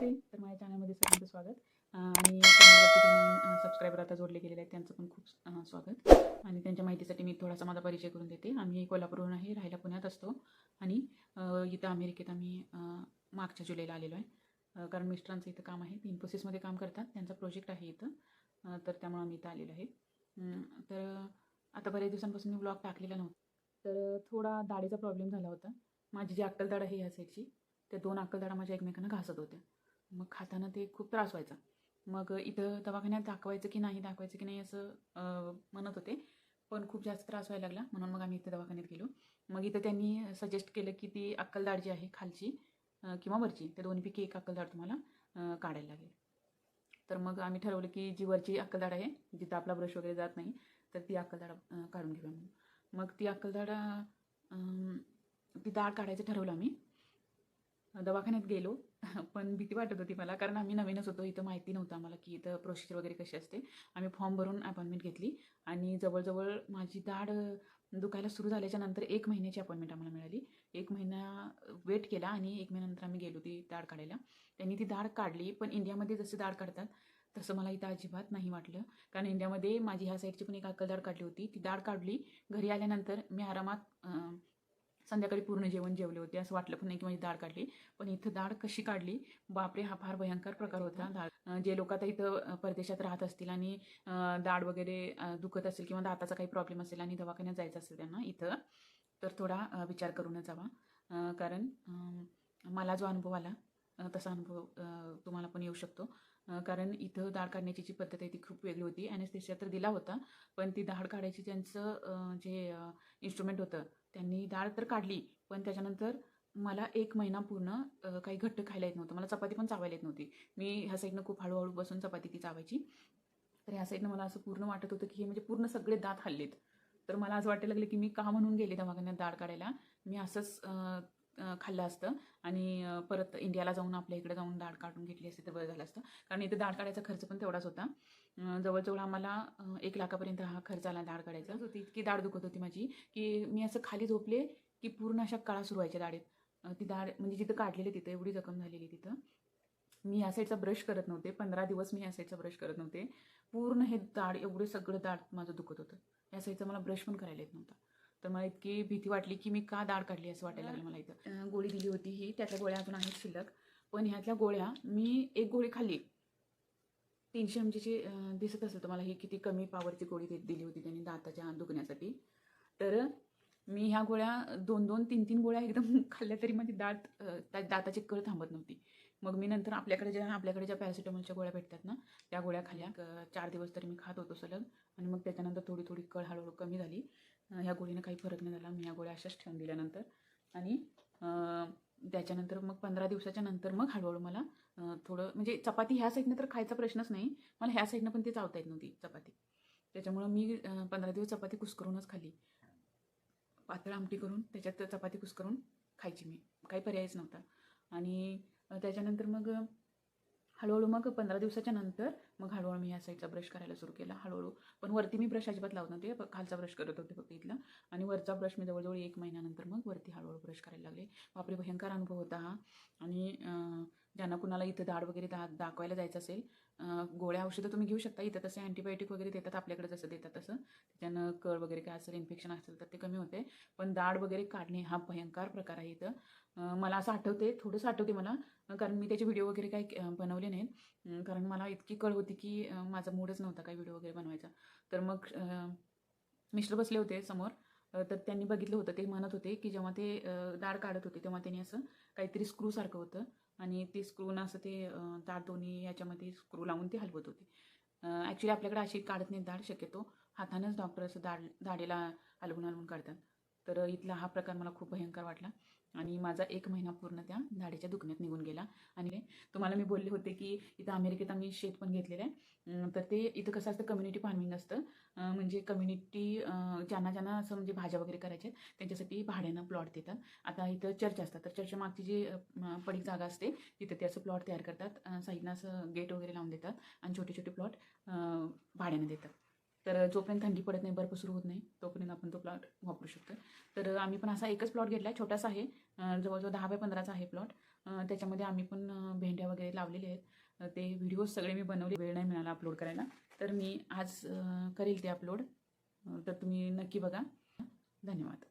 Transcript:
नमस्ते तर माझ्या चॅनलमध्ये सगळ्यांचं स्वागत. आणि चॅनलवरती जे नवीन सबस्क्रायबर आता जोडले गेलेले आहेत त्यांचं पण खूप स्वागत. आणि त्यांच्या माहितीसाठी मी थोडासा माझा परिचय करून देते. आम्ही कोल्हापूरहून आहे राहायला पुण्यात असतो. आणि इथं अमेरिकेत आम्ही मागच्या जुलैला आलेलो आहे. कारण मिस्टरांचं इथं काम आहे. ते इन्फोसिसमध्ये काम करतात. त्यांचा प्रोजेक्ट आहे इथं. तर त्यामुळे आम्ही इथं आलेलो आहे. तर आता बऱ्याच दिवसांपासून मी ब्लॉग टाकलेला नव्हता. तर थोडा दाढीचा प्रॉब्लेम झाला होता. माझी जी अक्कलदाड आहे ह्या साईडची त्या दोन अक्कलदाडा माझ्या एकमेकांना घासत होत्या. मग खाताना ते खूप त्रास व्हायचा. मग इथं दवाखान्यात दाखवायचं की नाही दाखवायचं की नाही असं म्हणत होते. पण खूप जास्त त्रास व्हायला लागला. म्हणून मग आम्ही इथं दवाखान्यात गेलो. मग इथं त्यांनी सजेस्ट केलं की ती अक्कलदाड जी आहे खालची किंवा वरची त्या दोन्हीपैकी एक अक्कलदाड तुम्हाला काढायला लागेल. तर मग आम्ही ठरवलं की जी वरची अक्कलदाड आहे जिथं आपला ब्रश वगैरे जात नाही तर ती अक्कलदाड काढून घेऊया म्हणून. मग ती अक्कलदाड ती दाढ काढायचं ठरवलं आम्ही. दवाखान्यात गेलो. पण भीती वाटत होती मला कारण आम्ही नवीनच होतो. इथं माहिती नव्हतं आम्हाला की इथं प्रोसिजर वगैरे कशी असते. आम्ही फॉर्म भरून अपॉइंटमेंट घेतली आणि जवळजवळ माझी दाढ दुखायला सुरू झाल्याच्यानंतर एक महिन्याची अपॉइंटमेंट आम्हाला मिळाली. एक महिना वेट केला आणि एक महिन्यानंतर आम्ही गेलो ती दाढ काढायला. त्यांनी ती दाढ काढली पण इंडियामध्ये जसे दाढ काढतात तसं मला इथं अजिबात नाही वाटलं. कारण इंडियामध्ये माझी ह्या साईडची पण एक अक्कल दाढ काढली होती. ती दाढ काढली. घरी आल्यानंतर मी आरामात संध्याकाळी पूर्ण जेवण जेवले होते असं वाटलं पण नाही की माझी दाढ काढली. पण इथं दाढ कशी काढली? बापरे हा फार भयंकर प्रकार होता. दाढ अं, जे लोक आता इथं परदेशात राहत असतील आणि दाढ वगैरे दुखत असेल किंवा दाताचा काही प्रॉब्लेम असेल आणि दवाखान्यात जायचं असेल त्यांना इथं तर थोडा विचार करूनच जावा. कारण मला जो अनुभव आला तसा अनुभव तुम्हाला पण येऊ शकतो. कारण इथं दाढ काढण्याची जी पद्धत आहे ती खूप वेगळी होती. ॲनेस्थेशिया तर दिला होता पण ती दाढ काढायची त्यांचं जे इन्स्ट्रुमेंट होतं त्यांनी डाळ तर काढली पण त्याच्यानंतर मला एक महिना पूर्ण काही घट्ट खायला येत नव्हतं. मला चपाती पण चावायला येत नव्हती. मी ह्या साईडनं खूप हळूहळू बसून चपाती ती चावायची. तर ह्या साईडनं मला असं पूर्ण वाटत होतं की हे म्हणजे पूर्ण सगळे दात हल्लेत. तर मला असं वाटायला लागलं की मी का म्हणून गेले दवाखान्यात दाढ काढायला? मी असंच खाल्लं असतं. आणि परत इंडियाला जाऊन आपल्या इकडे जाऊन दाढ काढून घेतली असते तर बरं झालं असतं. कारण इथं दाढ काढायचा खर्च पण तेवढाच होता. जवळजवळ आम्हाला एक लाखापर्यंत हा खर्च आला दाढ काढायचा. होती. इतकी दाढ दुखत होती माझी की मी असं खाली झोपले की पूर्ण अशा कळा सुरू व्हायच्या दाढेत ती दाढ म्हणजे जिथं काढलेली तिथं एवढी जखम झालेली तिथं. मी या साईडचा ब्रश करत नव्हते. पंधरा दिवस मी या साईडचा ब्रश करत नव्हते. पूर्ण हे दाढ एवढे सगळं दाढ माझं दुखत होतं. या साईडचा मला ब्रश पण करायला येत नव्हता. तर मला इतकी भीती वाटली की मी का दाढ काढली असं वाटायला लागलं मला इथं. गोळी दिली होती ही. त्यातल्या गोळ्या अजून आहेत शिल्लक. पण ह्यातल्या गोळ्या मी एक गोळी खाल्ली. तीनशे एमजीची दिसत असेल तुम्हाला ही किती कमी पॉवरची गोळी दिली होती त्यांनी दाताच्या दुखण्यासाठी. तर मी ह्या गोळ्या दोन दोन तीन तीन गोळ्या एकदम खाल्ल्या तरी माझी दात त्या दाताची कळ थांबत नव्हती. मग मी नंतर आपल्याकडे ज्या आपल्याकडे ज्या पॅरासिटॅमॉलच्या गोळ्या भेटतात ना त्या गोळ्या खाल्ल्या चार दिवस तरी मी खात होतो सलग. आणि मग त्याच्यानंतर थोडी थोडी कळ हळूहळू कमी झाली. ह्या गोळीनं काही फरक नाही झाला. मी ह्या गोळ्या अशाच ठेवून दिल्यानंतर. आणि त्याच्यानंतर मग पंधरा दिवसाच्या नंतर मग हळूहळू मला थोडं म्हणजे चपाती ह्या साईडनं तर खायचा प्रश्नच नाही. मला ह्या साईडनं पण ती चावता येत नव्हती चपाती. त्याच्यामुळं मी पंधरा दिवस चपाती कुस्करूनच खाली पातळ आमटी करून त्याच्यात चपाती कुस्करून खायची मी. काही पर्यायच नव्हता. आणि त्याच्यानंतर मग हळूहळू मग पंधरा दिवसाच्या नंतर मग हळूहळू मी ह्या साईडचा ब्रश करायला सुरू केला. हळूहळू पण वरती मी ब्रश अजिबात लावत नव्हते खालचा ब्रश करत होते फक्त इथला. आणि वरचा ब्रश मी जवळजवळ एक महिन्यानंतर मग वरती हळूहळू ब्रश करायला लागले. बापरे भयंकर अनुभव होता हा. आणि ज्यांना कुणाला इथं दाढ वगैरे दा दाखवायला जायचं असेल गोळ्या औषधं तुम्ही घेऊ शकता. इथं तसे अँटीबायोटिक वगैरे देतात आपल्याकडे जसं देतात तसं. त्याच्यानं कळ वगैरे काय असेल इन्फेक्शन असेल तर ते कमी होते. पण दाढ वगैरे काढणे हा भयंकर प्रकार आहे इथं. मला असं आठवते थोडंसं आठवते मला कारण मी त्याचे व्हिडिओ वगैरे काही बनवले नाहीत. कारण मला इतकी कळ होती की माझा मूडच नव्हता काही व्हिडिओ वगैरे बनवायचा. तर मग मिस्टर बसले होते समोर. तर त्यांनी बघितलं होतं ते म्हणत होते की जेव्हा ते दार दाढ काढत होते तेव्हा त्यांनी असं काहीतरी स्क्रूसारखं होतं आणि ते स्क्रूनं असं ते दार दोन्ही याच्यामध्ये स्क्रू लावून ते हलवत होते. ॲक्च्युली आपल्याकडे अशी काढत नाही दाढ शक्यतो हातानंच डॉक्टर असं दाढ दाढेला हलवून हलवून काढतात. तर इथला हा प्रकार मला खूप भयंकर वाटला. आणि माझा एक महिना पूर्ण त्या धाडीच्या दुखण्यात निघून गेला. आणि तुम्हाला मी बोलले होते की इथं अमेरिकेत आम्ही शेत पण घेतलेलं आहे. तर ते इथं कसं असतं कम्युनिटी फार्मिंग असतं. म्हणजे कम्युनिटी ज्यांना ज्यांना असं म्हणजे भाज्या वगैरे करायच्या आहेत, त्यांच्यासाठी भाड्यानं प्लॉट देतात. आता इथं चर्च असतात. तर चर्चच्या मागची जी पडीक जागा असते तिथं ते असं प्लॉट तयार करतात. साईडनं असं गेट वगैरे लावून देतात. आणि छोटे छोटे प्लॉट भाड्यानं देतात. तर जोपर्यंत थंडी पडत नाही बर्फ सुरू होत नाही तोपर्यंत आपण तो प्लॉट वापरू शकतो. तर आम्ही पण असा एकच प्लॉट घेतला आहे छोटासा आहे. जवळजवळ दहा बाय पंधराचा आहे प्लॉट त्याच्यामध्ये आम्ही पण भेंड्या वगैरे लावलेले आहेत. ते व्हिडिओज सगळे मी बनवले. वेळ नाही मिळाला अपलोड करायला. तर मी आज करेल ते अपलोड तर तुम्ही नक्की बघा. धन्यवाद.